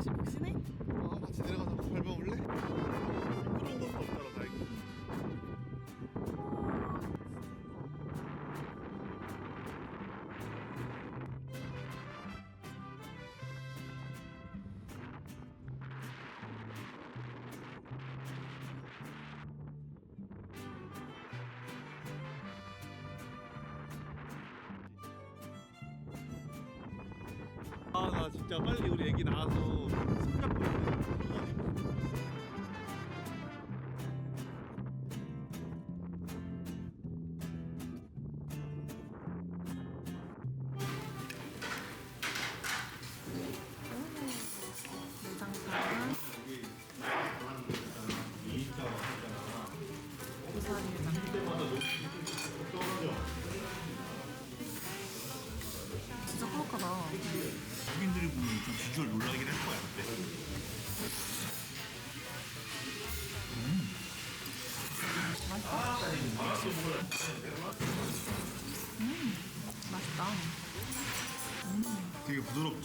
혹시 복 아 나 진짜 빨리 우리 애기 나와서 손잡고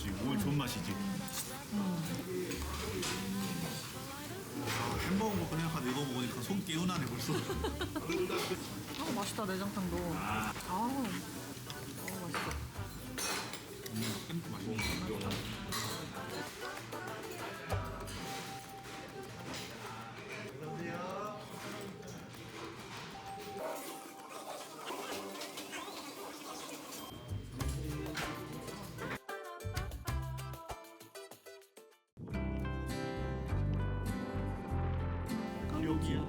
부드럽지. 뭘 좋은 맛이지. 아, 햄버거 먹고 생각하다 이거 먹으니까 손 개운하네 벌써. 아 맛있다 내장탕도. 아, 아 맛있어. 햄도 맛있네. 여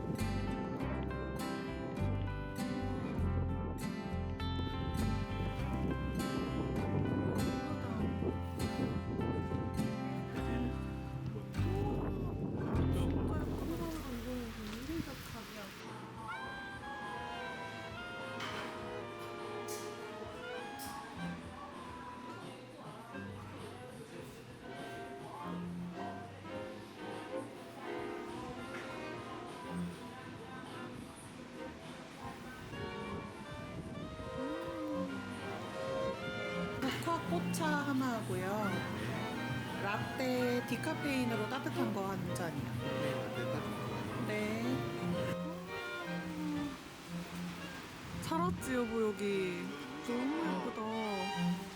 기야. 모카 꽃차 하나 하고요. 라떼 디카페인으로 따뜻한 거 한 잔이요. 네. 살았지 여보 여기. 너무 예쁘다.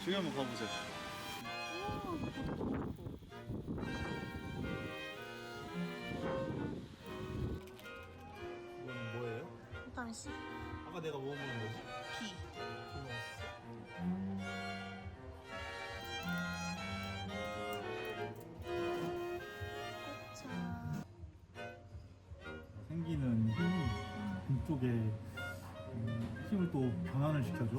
저기 한번 가보자. 우 금쪽에 음, 힘을 또 변환을 시켜줘.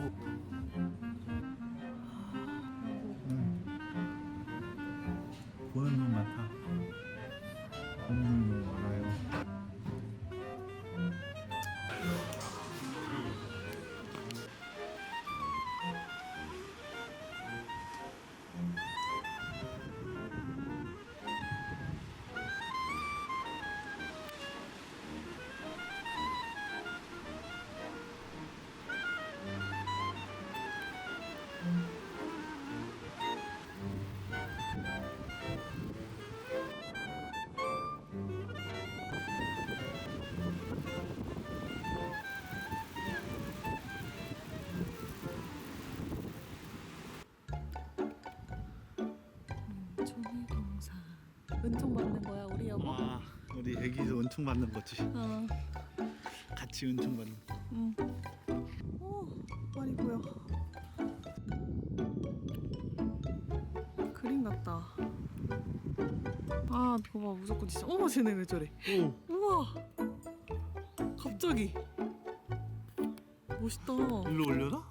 은총 받는 거야 우리 여보? 아, 우리 애기도 은총 받는 거지. 어. 같이 은총 받는. 거. 응. 오, 많이 보여. 그림 같다. 아, 이거 봐, 무조건 진짜. 어머, 쟤네 왜 저래? 오, 우와! 갑자기. 멋있다. 일로 올려라?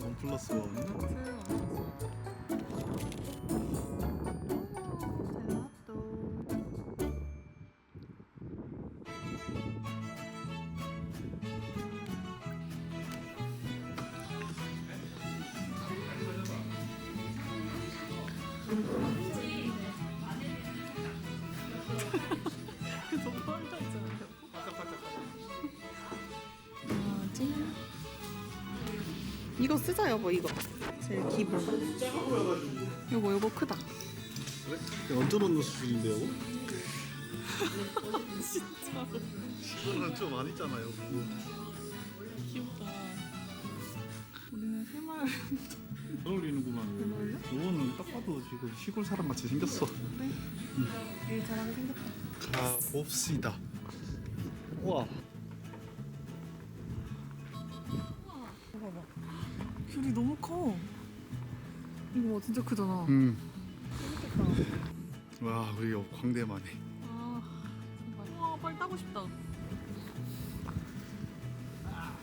원 플러스 원. 너무 이거 쓰자 여보 이거. 제일 기본. 요거 요거 크다. 그래? 언제 넣는 수준인데요? 진짜 이거는 좀 아니잖아요. 뭐. 귀엽다. 우리는 새마을 잘 어울리는구만. 이거는 딱 봐도 지금 시골 사람 같이 생겼어. 일 잘하게 생겼다. 가 봅시다. 와. 귤이 너무 커. 이거 봐, 진짜 크잖아. 음. 재밌겠다. 와 우리 광대만해. 아, 정말. 와, 빨리 따고 싶다. 아,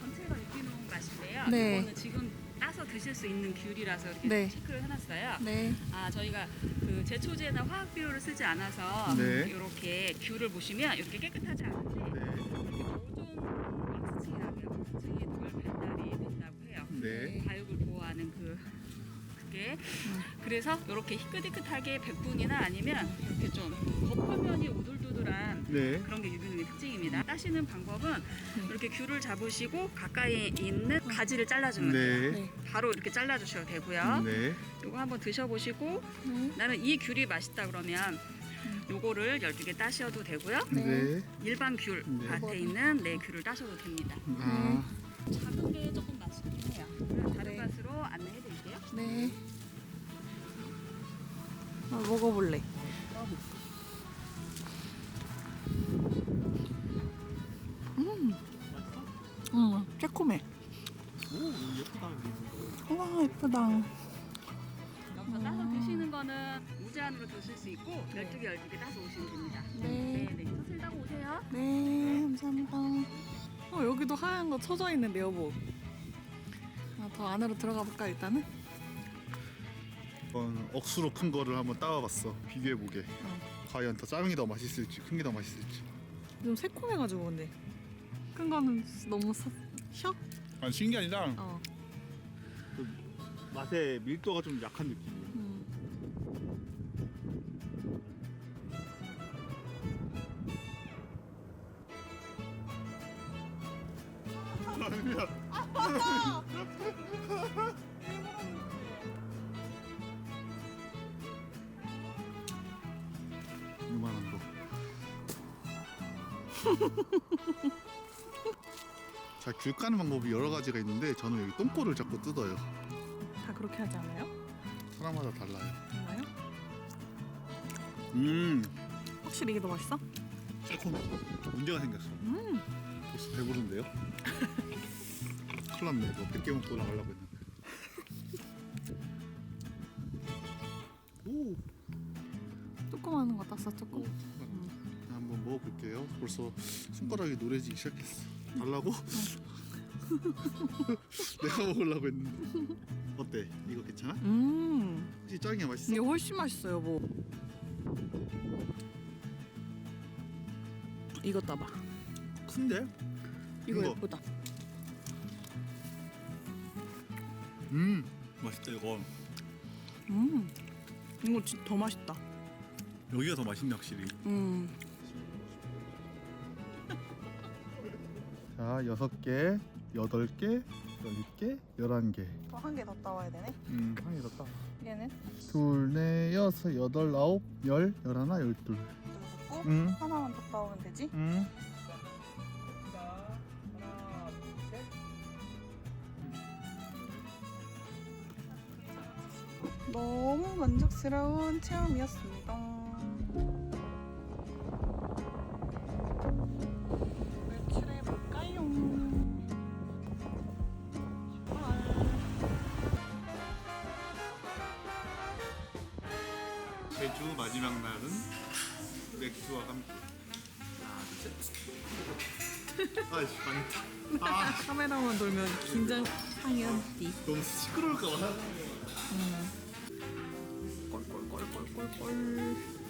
전체가 유기농 맛인데요. 네. 이거는 지금 따서 드실 수 있는 귤이라서 이렇게 네. 체크를 해놨어요. 네. 아 저희가 그 제초제나 화학 비료를 쓰지 않아서 네. 이렇게 귤을 보시면 이렇게 깨끗하지 않은데 네. 이렇게 오존 왁스층이라고 해요. 왁스층이 덜 발달이 된다고 해요. 네. 과육을 보호하는 그 그게 그래서 이렇게 희끗희끗하게 백분이나 아니면 이렇게 좀 겉표면이 오돌도돌한 네. 그런 게 유기농의 특징입니다. 따시는 방법은 이렇게 귤을 잡으시고 가까이 있는 가지를 잘라주면 돼요. 네. 네. 바로 이렇게 잘라주셔도 되고요. 네. 이거 한번 드셔보시고 네. 나는 이 귤이 맛있다 그러면 요거를 12개 따셔도 되고요. 네. 일반 귤 네. 밭에 있는 네 귤을 따셔도 됩니다. 아. 작은 게 조금 다른 네. 밭으로 안내해 드릴게요. 네. 아, 먹어볼래. 음. 음, 새콤해. 오 예쁘다 그리고. 와, 예쁘다. 여기서 따서 드시는 거는 무제한으로 드실 수 있고 12개, 12개 따서 오시면 됩니다. 네. 네, 네. 따고 오세요. 네, 감사합니다. 어, 여기도 하얀 거 쳐져 있는데, 여보. 아, 더 안으로 들어가 볼까, 일단은? 이번 억수로 큰 거를 한번 따와봤어. 비교해 보게. 과연 더 작은 게 더 맛있을지, 큰 게 더 맛있을지. 좀 새콤해가지고, 근데. 큰 거는 너무 사, 셔? 아니 신기 아니라 어. 맛의 밀도가 좀 약한 느낌이에요. 자, 귤 까는 방법이 여러 가지가 있는데 저는 여기 똥꼬를 자꾸 뜯어요. 다 그렇게 하지 않아요? 사람마다 달라요. 정말요? 음, 확실히 이게 더 맛있어? 새콤. 문제가 생겼어. 음. 벌써 배부른데요? 큰일 났네. 이거 100개 먹고 나가려고 했는데. 오, 조그마한 거 땄어, 조금. 자, 한번 먹어볼게요. 벌써 손가락이 노래지기 시작했어. 달라고? 내가 먹으려고 했는데. 어때? 이거 괜찮아? 음. 혹시 짱이야 맛있어? 이게 훨씬 맛있어요, 뭐. 이거 따봐. 큰데? 이거 이거. 예쁘다. 음, 맛있다 이거. 음. 이거 진짜 더 맛있다. 여기가 더 맛있네 확실히. 음. 자, 여섯 개, 여덟 개, 열 개, 열한 개. 또 한 개 더 따와야 되네. 음, 한개 더. 얘는 둘, 넷, 여섯, 여덟, 아홉, 열, 열하나, 열둘. 넣고 음, 하나만 더 따오면 되지. 음. 너무 만족스러운 체험이었습니다. 마지막 날은 맥주와 함께. 하나, 둘, 셋. 아이씨 망했다. 아 카메라만 돌면 긴장 상현띠. 너무 시끄러울까 봐. 꼴꼴꼴꼴꼴꼴.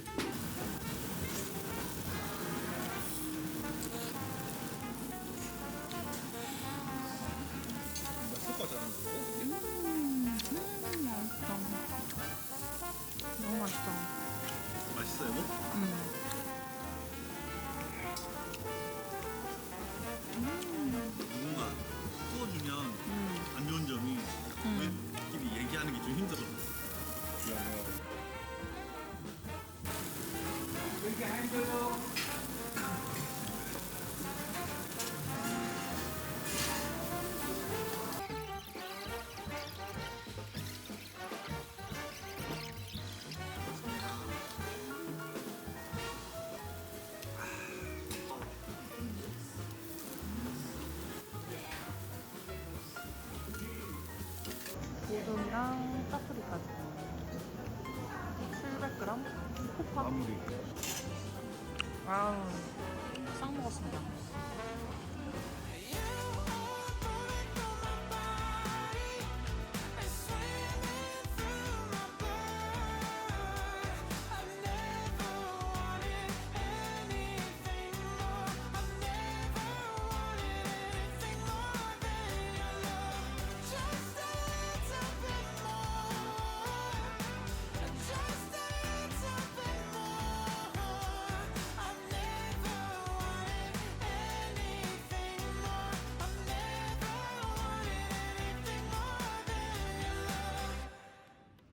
고등이랑 짜투리까지. 700g 호파 마무리. 아우. 싹 먹었습니다